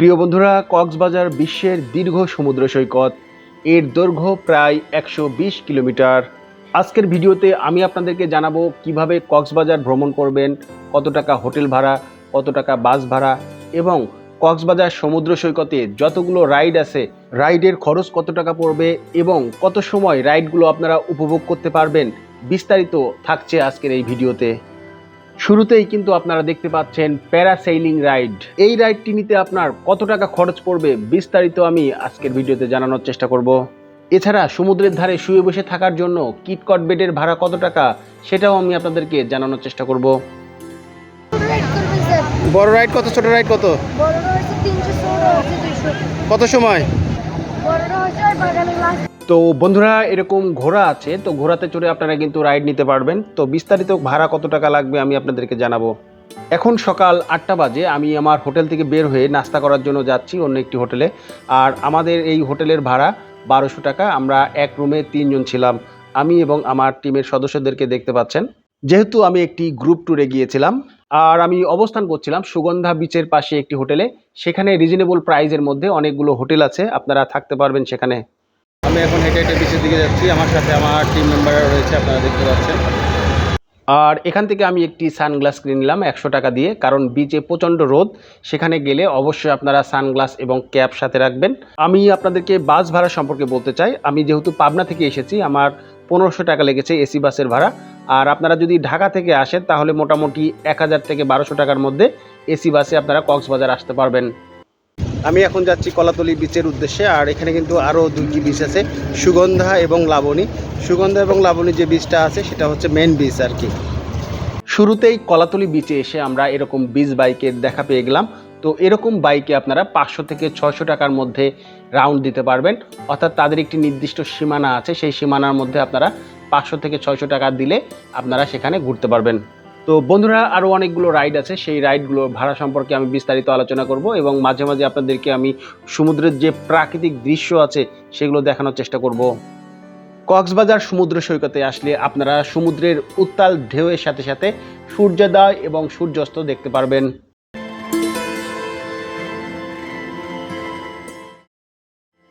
প্রিয় বন্ধুরা, কক্সবাজার বিশ্বের দীর্ঘ সমুদ্র সৈকত। এর দৈর্ঘ্য প্রায় একশো বিশ কিলোমিটার। আজকের ভিডিওতে আমি আপনাদেরকে জানাব কীভাবে কক্সবাজার ভ্রমণ করবেন, কত টাকা হোটেল ভাড়া, কত টাকা বাস ভাড়া এবং কক্সবাজার সমুদ্র সৈকতে যতগুলো রাইড আছে, রাইডের খরচ কত টাকা পড়বে এবং কত সময় রাইডগুলো আপনারা উপভোগ করতে পারবেন, বিস্তারিত থাকছে আজকের এই ভিডিওতে। শুরুতেই কিন্তু আপনারা দেখতে পাচ্ছেন প্যারাসেইলিং রাইড। এই রাইডটি নিতে আপনার কত টাকা খরচ পড়বে বিস্তারিত আমি আজকের ভিডিওতে জানানোর চেষ্টা করব। এছাড়া সমুদ্রের ধারে শুয়ে বসে থাকার জন্য কিটকট বেডের ভাড়া কত টাকা সেটাও আমি আপনাদেরকে জানানোর চেষ্টা করব। বড় রাইড কত ছোট রাইড কত? কত সময়? তো বন্ধুরা, এরকম ঘোড়া আছে, তো ঘোড়াতে চড়ে আপনারা কিন্তু রাইড নিতে পারবেন। তো বিস্তারিত ভাড়া কত টাকা লাগবে আমি আপনাদেরকে জানাব। এখন সকাল আটটা বাজে, আমি আমার হোটেল থেকে বের হয়ে নাস্তা করার জন্য যাচ্ছি অন্য একটি হোটেলে। আর আমাদের এই হোটেলের ভাড়া বারোশো টাকা, আমরা এক রুমে তিনজন ছিলাম। আমি এবং আমার টিমের সদস্যদেরকে দেখতে পাচ্ছেন। যেহেতু আমি একটি গ্রুপ ট্যুরে গিয়েছিলাম, আর আমি অবস্থান করছিলাম সুগন্ধা বিচের পাশে একটি হোটেলে। সেখানে রিজনেবল প্রাইজের মধ্যে অনেকগুলো হোটেল আছে, আপনারা থাকতে পারবেন সেখানে। আমি এখন হেঁটে হেঁটে বিচের দিকে যাচ্ছি। আমার সাথে আমার টিম মেম্বাররা রয়েছে, আপনারা দেখতে পাচ্ছেন। আর এখান থেকে আমি একটি সানগ্লাস কিনে নিলাম একশো টাকা দিয়ে, কারণ বিচে প্রচণ্ড রোদ। সেখানে গেলে অবশ্যই আপনারা সানগ্লাস এবং ক্যাপ সাথে রাখবেন। আমি আপনাদেরকে বাস ভাড়া সম্পর্কে বলতে চাই। আমি যেহেতু পাবনা থেকে এসেছি, আমার পনেরোশো টাকা লেগেছে এসি বাসের ভাড়া। আর আপনারা যদি ঢাকা থেকে আসেন, তাহলে মোটামুটি এক হাজার থেকে বারোশো টাকার মধ্যে এসি বাসে আপনারা কক্সবাজার আসতে পারবেন। আমি এখন যাচ্ছি কলাতলি বিচের উদ্দেশ্যে, আর এখানে কিন্তু আরও দুইটি বিচ আছে, সুগন্ধা এবং লাবণী। সুগন্ধা এবং লাবণী যে বীজটা আছে, সেটা হচ্ছে মেন বিচ আর কি। শুরুতেই কলাতলি বিচে এসে আমরা এরকম বিচ বাইকের দেখা পেয়ে গেলাম। তো এরকম বাইকে আপনারা পাঁচশো থেকে ছশো টাকার মধ্যে রাউন্ড দিতে পারবেন। অর্থাৎ তাদের একটি নির্দিষ্ট সীমানা আছে, সেই সীমানার মধ্যে আপনারা পাঁচশো থেকে ছয়শো টাকা দিলে আপনারা সেখানে ঘুরতে পারবেন। তো বন্ধুরা আরও অনেকগুলো রাইড আছে। সেই রাইডগুলোর ভাড়া সম্পর্কে আমি বিস্তারিত আলোচনা করব এবং মাঝে মাঝে আপনাদেরকে আমি সমুদ্রের যে প্রাকৃতিক দৃশ্য আছে, সেগুলো দেখানোর চেষ্টা করব। কক্সবাজার সমুদ্র সৈকতে আসলে আপনারা সমুদ্রের উত্তাল ঢেউয়ের সাথে সাথে সূর্যোদয় এবং সূর্যাস্ত দেখতে পারবেন।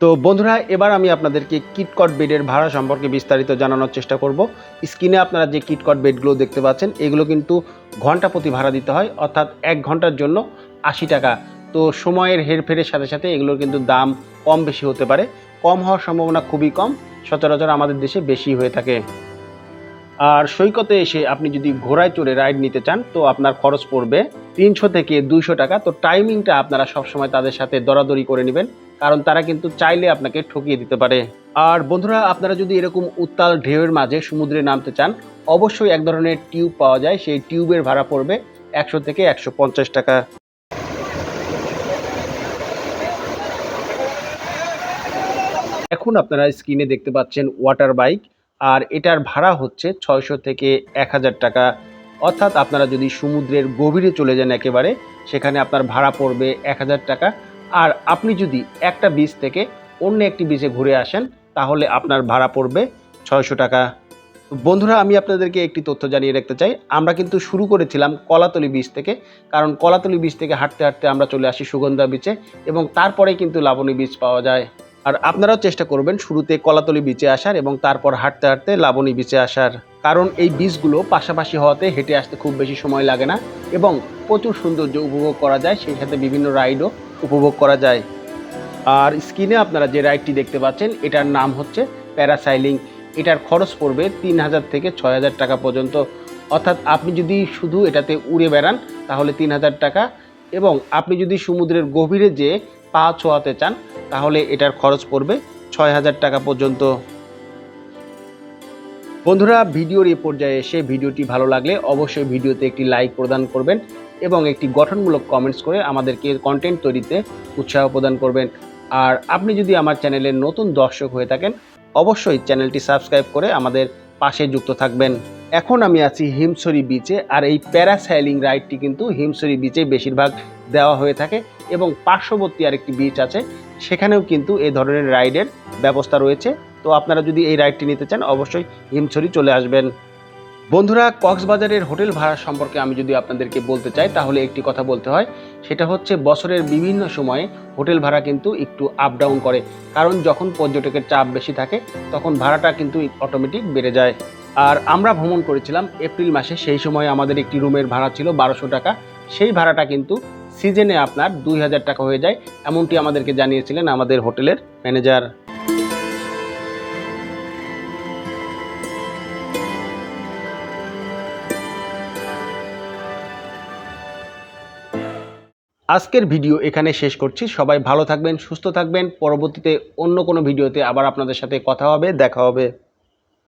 তো বন্ধুরা, এবার আমি আপনাদেরকে কিটকট বেডের ভাড়া সম্পর্কে বিস্তারিত জানানোর চেষ্টা করব। স্ক্রিনে আপনারা যে কিটকট বেডগুলো দেখতে পাচ্ছেন, এগুলো কিন্তু ঘণ্টা প্রতি ভাড়া দিতে হয়, অর্থাৎ এক ঘণ্টার জন্য আশি টাকা। তো সময়ের হেরফেরের সাথে সাথে এগুলোর কিন্তু দাম কম বেশি হতে পারে। কম হওয়ার সম্ভাবনা খুবই কম, সচরাচর আমাদের দেশে বেশি হয়ে থাকে। আর সৈকতে এসে আপনি যদি ঘোড়ায় চড়ে রাইড নিতে চান, তো আপনার খরচ পড়বে তিনশো থেকে দুইশো টাকা। তো টাইমিংটা আপনারা সবসময় তাদের সাথে দরাদরি করে নেবেন। কারণ তারা কিন্তু চাইলে আপনাকে ঠকিয়ে দিতে পারে। আর বন্ধুরা, আপনারা যদি এরকম উত্তাল ঢেউয়ের মাঝে সমুদ্রে নামতে চান, অবশ্যই এক ধরনের টিউব পাওয়া যায়। সেই টিউবের ভাড়া পড়বে একশো থেকে একশো পঞ্চাশ টাকা। এখন আপনারা স্ক্রিনে দেখতে পাচ্ছেন ওয়াটার বাইক, আর এটার ভাড়া হচ্ছে ছয়শো থেকে এক হাজার টাকা। অর্থাৎ আপনারা যদি সমুদ্রের গভীরে চলে যান একেবারে, সেখানে আপনার ভাড়া পড়বে এক হাজার টাকা। আর আপনি যদি একটা বিচ থেকে অন্য একটি বিচে ঘুরে আসেন, তাহলে আপনার ভাড়া পড়বে ছয়শো টাকা। বন্ধুরা, আমি আপনাদেরকে একটি তথ্য জানিয়ে রাখতে চাই। আমরা কিন্তু শুরু করেছিলাম কলাতলি বিচ থেকে, কারণ কলাতলি বীজ থেকে হাঁটতে হাঁটতে আমরা চলে আসি সুগন্ধা বীচে এবং তারপরে কিন্তু লাবণী বীজ পাওয়া যায়। আর আপনারাও চেষ্টা করবেন শুরুতে কলাতলি বিচে আসার এবং তারপর হাঁটতে হাঁটতে লাবণী বিচে আসার। কারণ এই বিচগুলো পাশাপাশি হওয়াতে হেঁটে আসতে খুব বেশি সময় লাগে না এবং প্রচুর সৌন্দর্য উপভোগ করা যায়, সেই সাথে বিভিন্ন রাইডও উপভোগ করা যায়। আর স্ক্রিনে আপনারা যে রাইডটি দেখতে পাচ্ছেন, এটার নাম হচ্ছে প্যারাসাইলিং। এটার খরচ পড়বে তিন হাজার থেকে ছয় হাজার টাকা পর্যন্ত। অর্থাৎ আপনি যদি শুধু এটাতে উড়ে বেড়ান, তাহলে তিন হাজার টাকা। এবং আপনি যদি সমুদ্রের গভীরে যেয়ে পা ছোঁয়াতে চান, তাহলে এটার খরচ পড়বে ছয় হাজার টাকা পর্যন্ত। বন্ধুরা, ভিডিওর এই পর্যায়ে এসে ভিডিওটি ভালো লাগলে অবশ্যই ভিডিওতে একটি লাইক প্রদান করবেন এবং একটি গঠনমূলক কমেন্টস করে আমাদেরকে কন্টেন্ট তৈরিতে উৎসাহ প্রদান করবেন। আর আপনি যদি আমার চ্যানেলের নতুন দর্শক হয়ে থাকেন, অবশ্যই চ্যানেলটি সাবস্ক্রাইব করে আমাদের পাশে যুক্ত থাকবেন। এখন আমি আছি হিমছড়ি বিচে আর এই প্যারাসাইলিং রাইডটি কিন্তু হিমছড়ি বিচে বেশিরভাগ দেওয়া হয়ে থাকে এবং পার্শ্ববর্তী আরেকটি বিচ আছে, সেখানেও কিন্তু এ ধরনের রাইডের ব্যবস্থা রয়েছে। তো আপনারা যদি এই রাইডটি নিতে চান, অবশ্যই হিমছড়ি চলে আসবেন। বন্ধুরা, কক্সবাজারের হোটেল ভাড়া সম্পর্কে আমি যদি আপনাদেরকে বলতে চাই, তাহলে একটি কথা বলতে হয়। সেটা হচ্ছে, বছরের বিভিন্ন সময়ে হোটেল ভাড়া কিন্তু একটু আপ ডাউন করে। কারণ যখন পর্যটকের চাপ বেশি থাকে, তখন ভাড়াটা কিন্তু অটোমেটিক বেড়ে যায়। আর আমরা ভ্রমণ করেছিলাম এপ্রিল মাসে, সেই সময় আমাদের একটি রুমের ভাড়া ছিল বারোশো টাকা। সেই ভাড়াটা কিন্তু সিজনে আপনার দুই হাজার টাকা হয়ে যায়, এমনটি আমাদেরকে জানিয়েছিলেন আমাদের হোটেলের ম্যানেজার আজকের ভিডিও এখানে শেষ করছি। সবাই ভালো থাকবেন, সুস্থ থাকবেন। পরবর্তীতে অন্য কোনো ভিডিওতে আবার আপনাদের সাথে কথা হবে, দেখা হবে।